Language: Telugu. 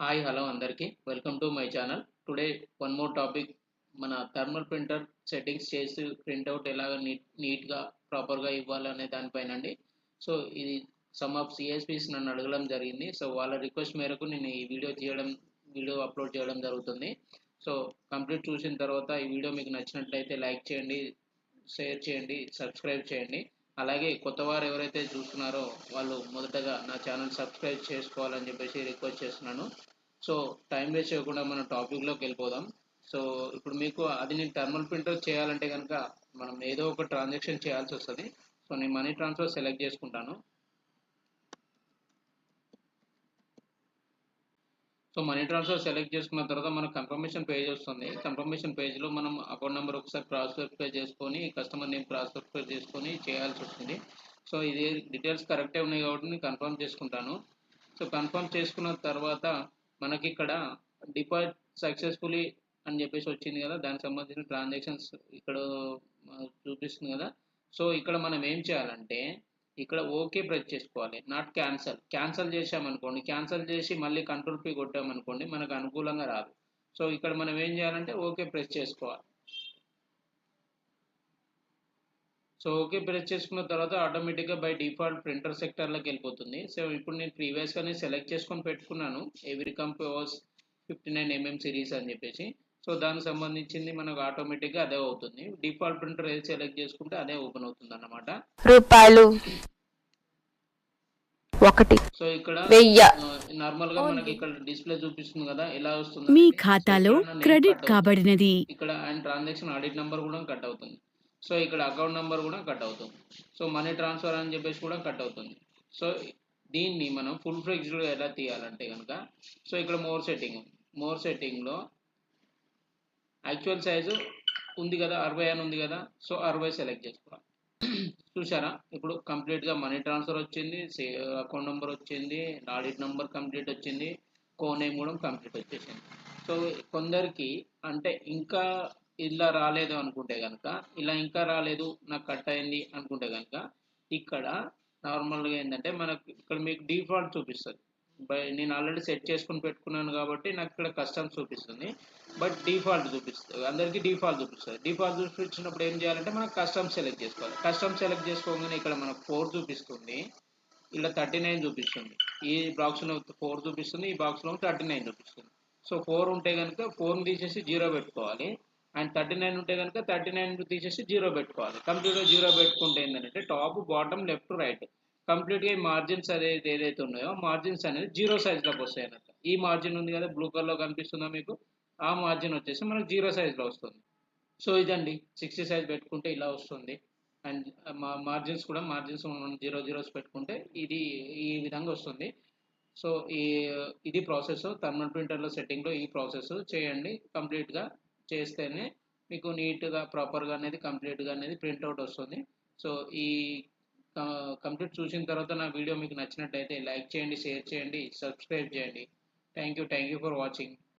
హాయ్ హలో అందరికీ. Welcome to my channel. Today one more topic. మన థర్మల్ ప్రింటర్ సెట్టింగ్స్ చేసి ప్రింట్అవుట్ ఎలాగ నీట్ నీట్గా ప్రాపర్గా ఇవ్వాలనే దానిపైన అండి సో ఇది సమ్ ఆఫ్ సిఎస్పీస్ నన్ను అడగడం జరిగింది. సో వాళ్ళ రిక్వెస్ట్ మేరకు నేను ఈ వీడియో చేయడం వీడియో అప్లోడ్ చేయడం జరుగుతుంది. సో కంప్లీట్ చూసిన తర్వాత ఈ వీడియో మీకు నచ్చినట్లయితే లైక్ చేయండి షేర్ చేయండి సబ్స్క్రైబ్ చేయండి. అలాగే కొత్త వారు ఎవరైతే చూస్తున్నారో వాళ్ళు మొదటగా నా ఛానల్ సబ్స్క్రైబ్ చేసుకోవాలని చెప్పేసి రిక్వెస్ట్ చేస్తున్నాను. సో టైం వేస్ట్ చేయకుండా మనం టాపిక్లోకి వెళ్ళిపోదాం. సో ఇప్పుడు మీకు అది నేను థర్మల్ ప్రింటర్ చేయాలంటే కనుక మనం ఏదో ఒక ట్రాన్సాక్షన్ చేయాల్సి వస్తుంది. సో నేను మనీ ట్రాన్స్ఫర్ సెలెక్ట్ చేసుకుంటాను. సో మనీ ట్రాన్స్ఫర్ సెలెక్ట్ చేసుకున్న తర్వాత మనకు కన్ఫర్మేషన్ పేజ్ వస్తుంది. కన్ఫర్మేషన్ పేజ్లో మనం అకౌంట్ నెంబర్ ఒకసారి క్రాస్ వెరిఫై చేసుకొని కస్టమర్ నేమ్ క్రాస్ వెరిఫై చేసుకొని చేయాల్సి వస్తుంది. సో ఇది డీటెయిల్స్ కరెక్టే ఉన్నాయి కాబట్టి నేను కన్ఫర్మ్ చేసుకుంటాను. సో కన్ఫర్మ్ చేసుకున్న తర్వాత మనకి ఇక్కడ డిపాజిట్ సక్సెస్ఫుల్లీ అని చెప్పేసి వచ్చింది కదా. దానికి సంబంధించిన ట్రాన్సాక్షన్స్ ఇక్కడ చూపిస్తుంది కదా. సో ఇక్కడ మనం ఏం చేయాలంటే ఇక్కడ ఓకే ప్రెస్ చేసుకోవాలి నాట్ క్యాన్సల్ క్యాన్సల్ చేసామనుకోండి క్యాన్సల్ చేసి మళ్ళీ కంట్రోల్ పీ కొట్టామనుకోండి మనకు అనుకూలంగా రాదు. సో ఇక్కడ మనం ఏం చేయాలంటే ఓకే ప్రెస్ చేసుకోవాలి. సో ఓకే ప్రెస్ చేసుకున్న తర్వాత ఆటోమేటిక్గా బై డిఫాల్ట్ ప్రింటర్ సెక్టర్లోకి వెళ్ళిపోతుంది. సో ఇప్పుడు నేను ప్రీవియస్గానే సెలెక్ట్ చేసుకొని పెట్టుకున్నాను. ఎవరి compose fifty nine MM series అని చెప్పేసి. సో దానికి సంబంధించింది మనకు ఆటోమేటిక్గా అదే అవుతుంది. డిఫాల్ట్ ప్రింటర్ ఏది సెలెక్ట్ చేసుకుంటే అదే ఓపెన్ అవుతుంది అన్నమాట రూపాయలు ఒకటి. సో ఇక్కడ నార్మల్గా మనకి ఇక్కడ డిస్ప్లే చూపిస్తుంది కదా ఎలా వస్తుంది మీ ఖాతాలో క్రెడిట్. కాబడినది. ఇక్కడ అండ్ ట్రాన్సాక్షన్ ఆడిట్ నెంబర్ కూడా కట్ అవుతుంది. సో ఇక్కడ అకౌంట్ నెంబర్ కూడా కట్ అవుతుంది. సో మనీ ట్రాన్స్ఫర్ అని చెప్పేసి కూడా కట్ అవుతుంది. సో దీన్ని మనం ఫుల్ ఫ్లెక్స్డ్గా ఎలా తీయాలంటే కనుక సో ఇక్కడ మోర్ సెట్టింగ్ మోర్ సెట్టింగ్లో యాక్చువల్ సైజు ఉంది కదా అరవై అని ఉంది కదా సో అరవై సెలెక్ట్ చేసుకోవాలి. చూసారా ఇప్పుడు కంప్లీట్గా మనీ ట్రాన్స్ఫర్ వచ్చింది అకౌంట్ నెంబర్ వచ్చింది ఆడిట్ నెంబర్ కంప్లీట్ వచ్చింది కోనేమ్ కూడా కంప్లీట్ వచ్చేసింది. సో కొందరికి అంటే ఇంకా ఇలా రాలేదు అనుకుంటే కనుక ఇలా ఇంకా రాలేదు నాకు కట్ అయింది అనుకుంటే కనుక ఇక్కడ నార్మల్గా ఏంటంటే మనకు ఇక్కడ మీకు డిఫాల్ట్ చూపిస్తుంది. బై నేను ఆల్రెడీ సెట్ చేసుకుని పెట్టుకున్నాను కాబట్టి నాకు ఇక్కడ కస్టమ్ చూపిస్తుంది. బట్ డిఫాల్ట్ చూపిస్తుంది. అందరికీ డిఫాల్ట్ చూపిస్తుంది. డిఫాల్ట్ చూపించినప్పుడు ఏం చేయాలంటే మనం కస్టమ్ సెలెక్ట్ చేసుకోవాలి. కస్టమ్ సెలెక్ట్ చేసుకోగానే ఇక్కడ మనకు ఫోర్ చూపిస్తుంది. ఇలా థర్టీ నైన్ చూపిస్తుంది. ఈ బాక్స్లో ఫోర్ చూపిస్తుంది. ఈ బాక్స్లో థర్టీ నైన్ చూపిస్తుంది. సో ఫోర్ ఉంటే కనుక ఫోర్ని తీసేసి జీరో పెట్టుకోవాలి. అండ్ థర్టీ నైన్ ఉంటే కనుక థర్టీ నైన్ తీసేసి జీరో పెట్టుకోవాలి. కంప్యూటర్ జీరో పెట్టుకుంటే ఏంటంటే టాప్ బాటమ్ లెఫ్ట్ రైట్ కంప్లీట్గా ఈ మార్జిన్స్ అనేది ఏదైతే ఉన్నాయో మార్జిన్స్ అనేది జీరో సైజ్లోకి వస్తాయి అన్నట్టు ఈ మార్జిన్ ఉంది కదా బ్లూ కలర్లో కనిపిస్తుందా మీకు? ఆ మార్జిన్ వచ్చేసి మనకు జీరో సైజ్లో వస్తుంది. సో ఇదండి. సిక్స్టీ సైజ్ పెట్టుకుంటే ఇలా వస్తుంది. అండ్ మా మార్జిన్స్ కూడా మార్జిన్స్ జీరో జీరోస్ పెట్టుకుంటే ఇది ఈ విధంగా వస్తుంది. సో ఈ ఇది ప్రాసెస్ థర్మల్ ప్రింటర్లో సెట్టింగ్లో ఈ ప్రాసెస్ చేయండి. కంప్లీట్గా చేస్తేనే మీకు నీట్గా ప్రాపర్గా అనేది కంప్లీట్గా అనేది ప్రింట్అవుట్ వస్తుంది. సో ఈ కంప్లీట్ చూసిన తర్వాత నా వీడియో మీకు నచ్చినట్టయితే లైక్ చేయండి షేర్ చేయండి సబ్స్క్రైబ్ చేయండి. Thank you thank you for watching